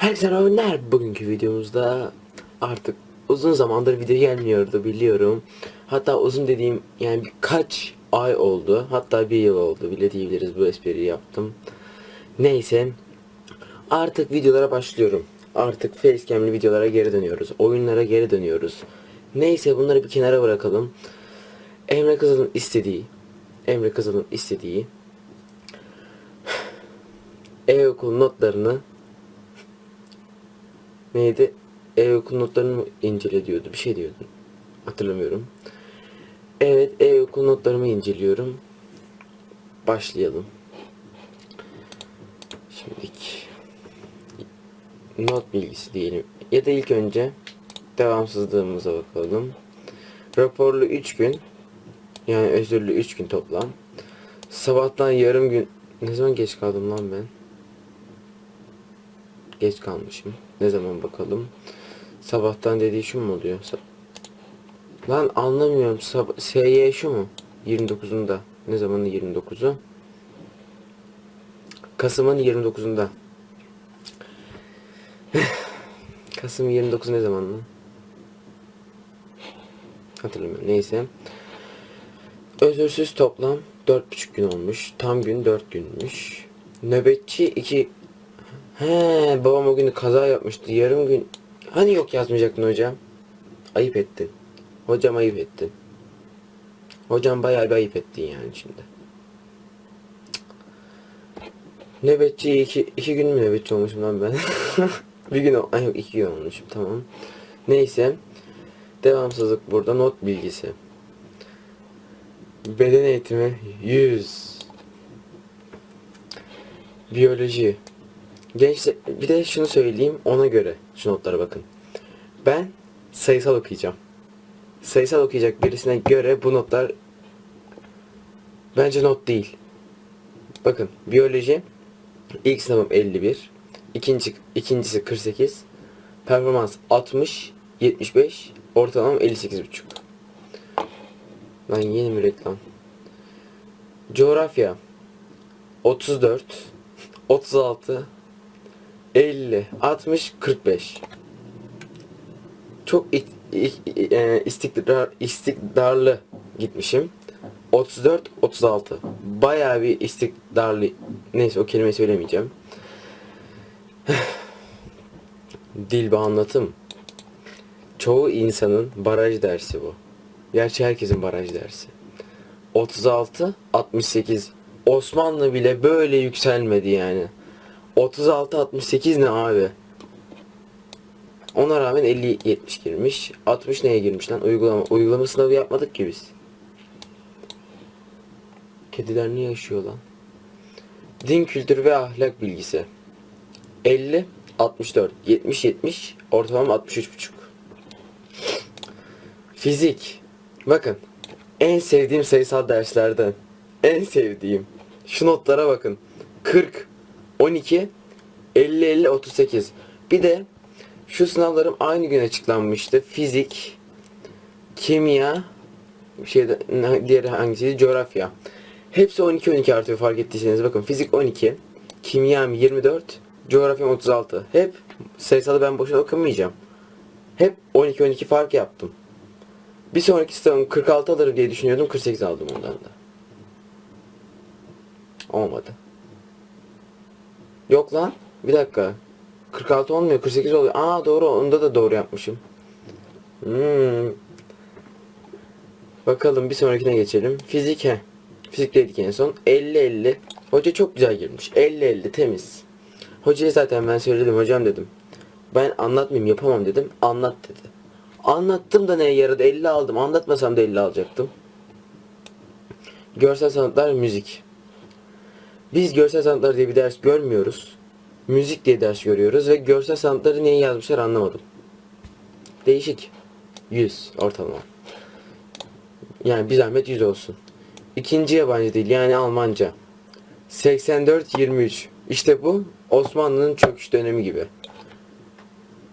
Herkese merhabalar. Bugünkü videomuzda artık uzun zamandır video gelmiyordu biliyorum. Hatta uzun dediğim yani birkaç ay oldu. Hatta bir yıl oldu bile diyebiliriz bu espriyi yaptım. Neyse. Artık videolara başlıyorum. Artık facecam'li videolara geri dönüyoruz. Oyunlara geri dönüyoruz. Neyse bunları bir kenara bırakalım. Emre Kızıl'ın istediği Emre Kızıl'ın istediği e-okul notlarını neydi? E-okul notlarını mı incele diyordu. Bir şey diyordu. Hatırlamıyorum. Evet e-okul notlarımı inceliyorum. Başlayalım. Şimdilik not bilgisi diyelim. Ya da ilk önce devamsızlığımıza bakalım. Raporlu 3 gün yani özürlü 3 gün toplam. Sabahtan yarım gün ne zaman geç kaldım lan ben? Geç kalmışım. Ne zaman bakalım. Sabahtan dediği şu mu oluyor? Sa- Lan anlamıyorum. Sab- SY şu mu? 29'unda. Ne zamanın 29'u? Kasım'ın 29'unda. Kasım 29 ne zaman lan? Hatırlamıyorum. Neyse. Özürsüz toplam 4,5 gün olmuş. Tam gün 4 günmüş. Nöbetçi 2 He, babam o günü kaza yapmıştı. Yarım gün hani yok yazmayacaktın hocam? Ayıp ettin. Hocam ayıp ettin. Hocam bayağı bir ayıp ettin yani şimdi. Nöbetçi iki, iki gün mü nöbetçi olmuşum lan ben? bir gün, ay iki gün olmuşum tamam. Neyse. Devamsızlık burada not bilgisi. Beden eğitimi 100. Biyoloji. Gençler bir de şunu söyleyeyim ona göre şu notlara bakın. Ben sayısal okuyacağım. Sayısal okuyacak birisine göre bu notlar bence not değil. Bakın biyoloji ilk sınavım 51. ikinci ikincisi 48. Performans 60, 75, ortalamam 58,5. Lan yeni mi reklam? Coğrafya 34 36 50 60 45 Çok ik- ik- e, istikrar istikrarlı gitmişim. 34 36 Bayağı bir istikrarlı neyse o kelimeyi söylemeyeceğim. Dil ve anlatım. Çoğu insanın baraj dersi bu. Gerçi herkesin baraj dersi. 36 68 Osmanlı bile böyle yükselmedi yani. 36 68 ne abi? Ona rağmen 50 70 girmiş. 60 neye girmiş lan? Uygulama uygulama sınavı yapmadık ki biz. Kediler niye yaşıyor lan? Din kültürü ve ahlak bilgisi. 50 64 70 70 ortalama 63,5. Fizik. Bakın. En sevdiğim sayısal derslerden. En sevdiğim. Şu notlara bakın. 40, 12, 50, 50, 38. Bir de şu sınavlarım aynı gün açıklanmıştı. Fizik, kimya, şeyde diğeri hangisiydi? Coğrafya. Hepsi 12 12 artıyor fark ettiyseniz. Bakın fizik 12, kimyam 24, coğrafyam 36. Hep sayısalı ben boşuna okumayacağım. Hep 12 12 fark yaptım. Bir sonraki sınavım 46 alırım diye düşünüyordum. 48 aldım ondan da. Olmadı. Yok lan. Bir dakika. 46 olmuyor. 48 oluyor. Aa doğru. Onda da doğru yapmışım. Hmm. Bakalım bir sonrakine geçelim. Fizik he. Fizikteydik en son. 50-50. Hoca çok güzel girmiş. 50-50 temiz. Hocaya zaten ben söyledim hocam dedim. Ben anlatmayayım yapamam dedim. Anlat dedi. Anlattım da neye yaradı? 50 aldım. Anlatmasam da 50 alacaktım. Görsel sanatlar müzik. Biz görsel sanatlar diye bir ders görmüyoruz. Müzik diye ders görüyoruz ve görsel sanatları niye yazmışlar anlamadım. Değişik. 100 ortalama. Yani bir zahmet 100 olsun. İkinci yabancı dil yani Almanca. 84-23. İşte bu Osmanlı'nın çöküş dönemi gibi.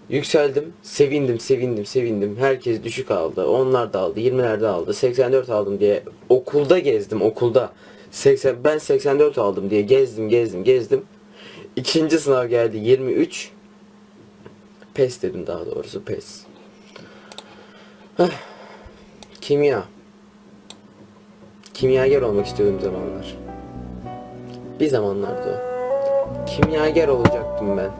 Yükseldim. Sevindim, sevindim, sevindim. Herkes düşük aldı. Onlar da aldı. 20'lerde aldı. 84 aldım diye okulda gezdim, okulda. 80 ben 84 aldım diye gezdim, gezdim, gezdim. İkinci sınav geldi 23. Pes dedim daha doğrusu pes. Heh. Kimya. Kimyager olmak istiyordum zamanlar. Bir zamanlardı o. Kimyager olacaktım ben.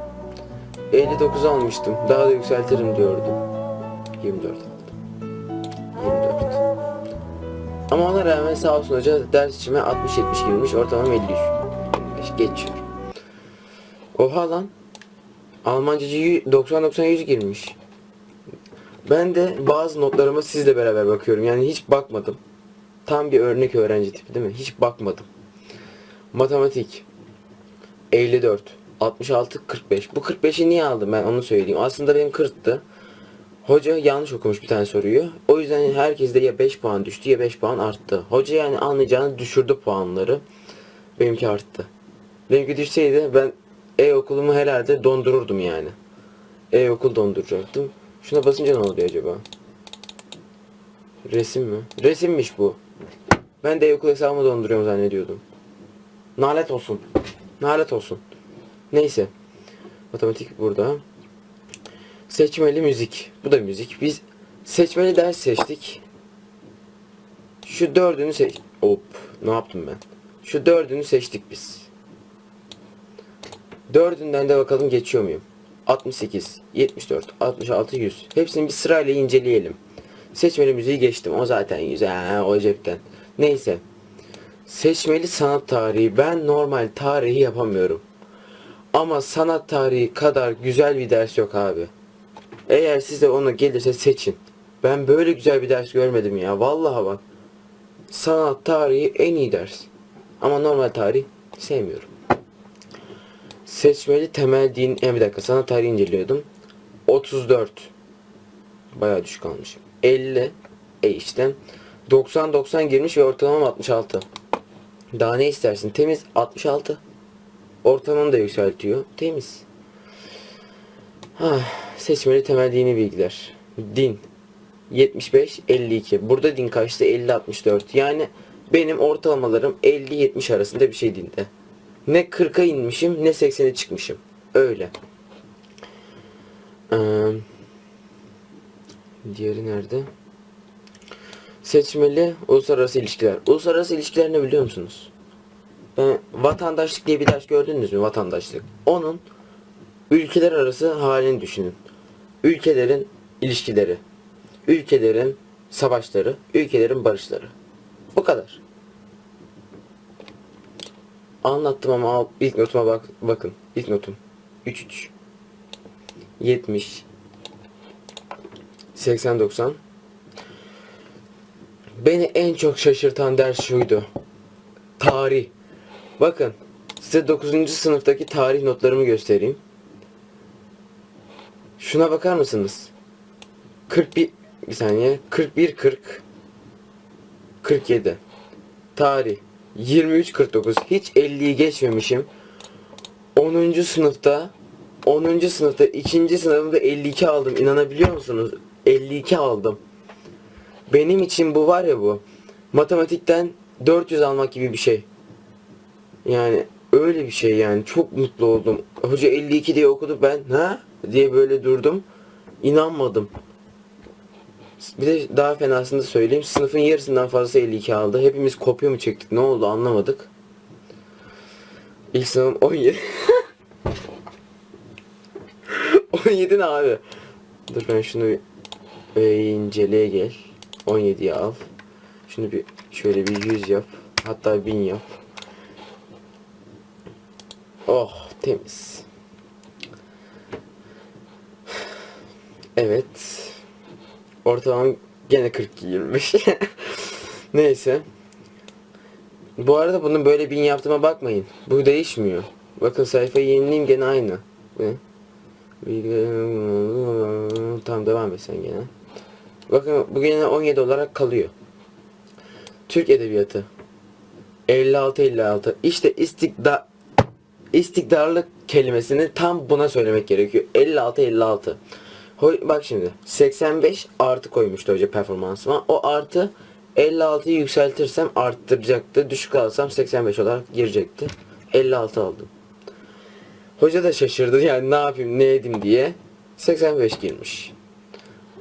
59 almıştım. Daha da yükseltirim diyordum. 24 aldım. 24. Ama ona rağmen sağ olsun hoca ders içime 60-70 girmiş. Ortalamam 53. 25 geçiyor. Oha lan. Almancacı 90-90-100 girmiş. Ben de bazı notlarıma sizle beraber bakıyorum. Yani hiç bakmadım. Tam bir örnek öğrenci tipi değil mi? Hiç bakmadım. Matematik 54 66 45. Bu 45'i niye aldım ben onu söyleyeyim. Aslında benim 40'tı. Hoca yanlış okumuş bir tane soruyu. O yüzden herkes de ya 5 puan düştü ya 5 puan arttı. Hoca yani anlayacağını düşürdü puanları. Benimki arttı. Benimki düşseydi ben e-okulumu herhalde dondururdum yani. E-okul donduracaktım. Şuna basınca ne oluyor acaba? Resim mi? Resimmiş bu. Ben de e-okul hesabımı donduruyorum zannediyordum. Nalet olsun. Nalet olsun. Neyse. Matematik burada. Seçmeli müzik. Bu da müzik. Biz seçmeli ders seçtik. Şu dördünü seç... Hop. Ne yaptım ben? Şu dördünü seçtik biz. Dördünden de bakalım geçiyor muyum? 68, 74, 66, 100. Hepsini bir sırayla inceleyelim. Seçmeli müziği geçtim. O zaten güzel. O cepten. Neyse. Seçmeli sanat tarihi. Ben normal tarihi yapamıyorum. Ama sanat tarihi kadar güzel bir ders yok abi. Eğer size onu gelirse seçin. Ben böyle güzel bir ders görmedim ya. Vallahi bak. Sanat tarihi en iyi ders. Ama normal tarih sevmiyorum. Seçmeli temel din... E bir dakika sanat tarihi inceliyordum. 34. Bayağı düşük almışım. 50. E işte. 90-90 girmiş ve ortalamam 66. Daha ne istersin? Temiz 66. Ortalamamı da yükseltiyor. Temiz. Ah, seçmeli temel dini bilgiler. Din. 75 52. Burada din kaçtı? 50 64. Yani benim ortalamalarım 50 70 arasında bir şey dinde. Ne 40'a inmişim ne 80'e çıkmışım. Öyle. Ee, diğeri nerede? Seçmeli uluslararası ilişkiler. Uluslararası ilişkiler ne biliyor musunuz? Ben vatandaşlık diye bir ders gördünüz mü? Vatandaşlık. Onun ülkeler arası halini düşünün. Ülkelerin ilişkileri, ülkelerin savaşları, ülkelerin barışları. Bu kadar. Anlattım ama al- ilk notuma bak bakın. İlk notum. 3 3 70 80 90 Beni en çok şaşırtan ders şuydu. Tarih. Bakın size 9. sınıftaki tarih notlarımı göstereyim. Şuna bakar mısınız? 41 bir saniye 41 40 47 Tarih 23 49 hiç 50'yi geçmemişim. 10. sınıfta 10. sınıfta 2. sınavımda 52 aldım. İnanabiliyor musunuz? 52 aldım. Benim için bu var ya bu. Matematikten 400 almak gibi bir şey. Yani öyle bir şey yani. Çok mutlu oldum. Hoca 52 diye okudu ben ha diye böyle durdum. İnanmadım. Bir de daha fenasını da söyleyeyim. Sınıfın yarısından fazlası 52 aldı. Hepimiz kopya mı çektik? Ne oldu anlamadık. İlk sınavım 17. 17 ne abi? Dur ben şunu e, inceleye gel. 17'ye al. Şunu bir şöyle bir 100 yap. Hatta 1000 yap. Oh temiz. Evet. Ortalamam gene 42 25. Neyse. Bu arada bunun böyle bin yaptığıma bakmayın. Bu değişmiyor. Bakın sayfayı yenileyim gene aynı. Tamam devam et sen gene. Bakın bu gene 17 olarak kalıyor. Türk Edebiyatı. 56-56. İşte istikda istikdarlık kelimesini tam buna söylemek gerekiyor. 56-56. Hoy- Bak şimdi 85 artı koymuştu hoca performansıma. O artı 56'yı yükseltirsem arttıracaktı. Düşük alsam 85 olarak girecekti. 56 aldım. Hoca da şaşırdı yani ne yapayım ne edeyim diye. 85 girmiş.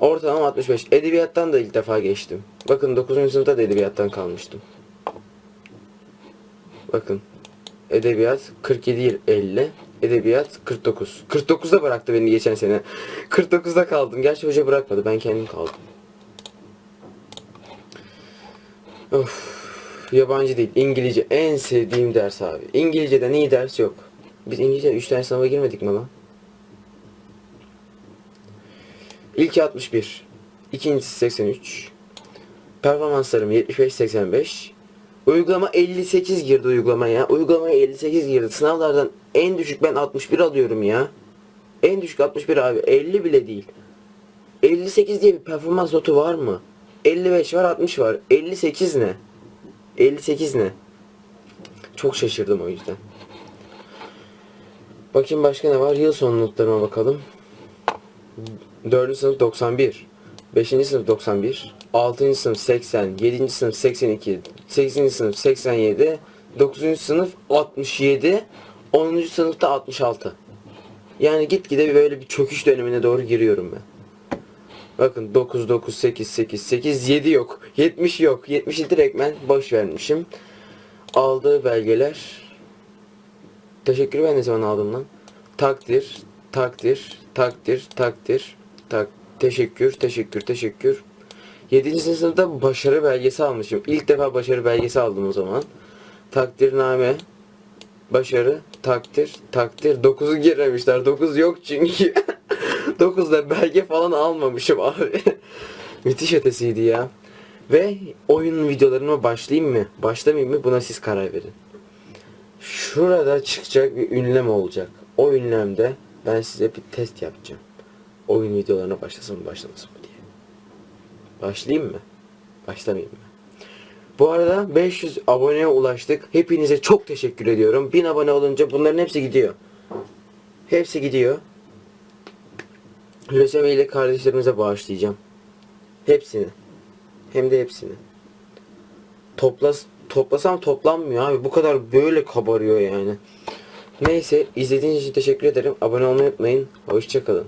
Ortalama 65. Edebiyattan da ilk defa geçtim. Bakın 9. sınıfta da edebiyattan kalmıştım. Bakın. Edebiyat 47 50. Edebiyat 49. 49'da bıraktı beni geçen sene. 49'da kaldım. Gerçi hoca bırakmadı. Ben kendim kaldım. Of. Yabancı değil. İngilizce en sevdiğim ders abi. İngilizceden iyi ders yok. Biz İngilizce 3 tane sınava girmedik mi lan? İlki 61. İkincisi 83. Performanslarım 75-85. Uygulama 58 girdi uygulamaya. Uygulamaya 58 girdi. Sınavlardan en düşük ben 61 alıyorum ya. En düşük 61 abi. 50 bile değil. 58 diye bir performans notu var mı? 55 var 60 var. 58 ne? 58 ne? Çok şaşırdım o yüzden. Bakayım başka ne var? Yıl sonu notlarıma bakalım. 4. sınıf 91. 5. sınıf 91. 6. sınıf 80. 7. sınıf 82. 8. sınıf 87. 9. sınıf 67. 10. sınıfta 66. Yani gitgide böyle bir çöküş dönemine doğru giriyorum ben. Bakın 9 9 8 8 8 7 yok. 70 yok. 70'i direkt ben boş vermişim. Aldığı belgeler Teşekkür ben ne zaman aldım lan? Takdir, takdir, takdir, takdir, tak, teşekkür, teşekkür, teşekkür. 7. sınıfta başarı belgesi almışım. İlk defa başarı belgesi aldım o zaman. Takdirname, başarı, takdir, takdir. 9'u giremişler. 9 yok çünkü. 9'da belge falan almamışım abi. Müthiş ötesiydi ya. Ve oyun videolarıma başlayayım mı? Başlamayayım mı? Buna siz karar verin. Şurada çıkacak bir ünlem olacak. O ünlemde ben size bir test yapacağım. Oyun videolarına başlasın mı başlamasın mı diye. Başlayayım mı? Başlamayayım mı? Bu arada 500 aboneye ulaştık. Hepinize çok teşekkür ediyorum. 1000 abone olunca bunların hepsi gidiyor. Hepsi gidiyor. Lösemi ile kardeşlerimize bağışlayacağım. Hepsini. Hem de hepsini. Toplas toplasam toplanmıyor abi. Bu kadar böyle kabarıyor yani. Neyse izlediğiniz için teşekkür ederim. Abone olmayı unutmayın. Hoşçakalın.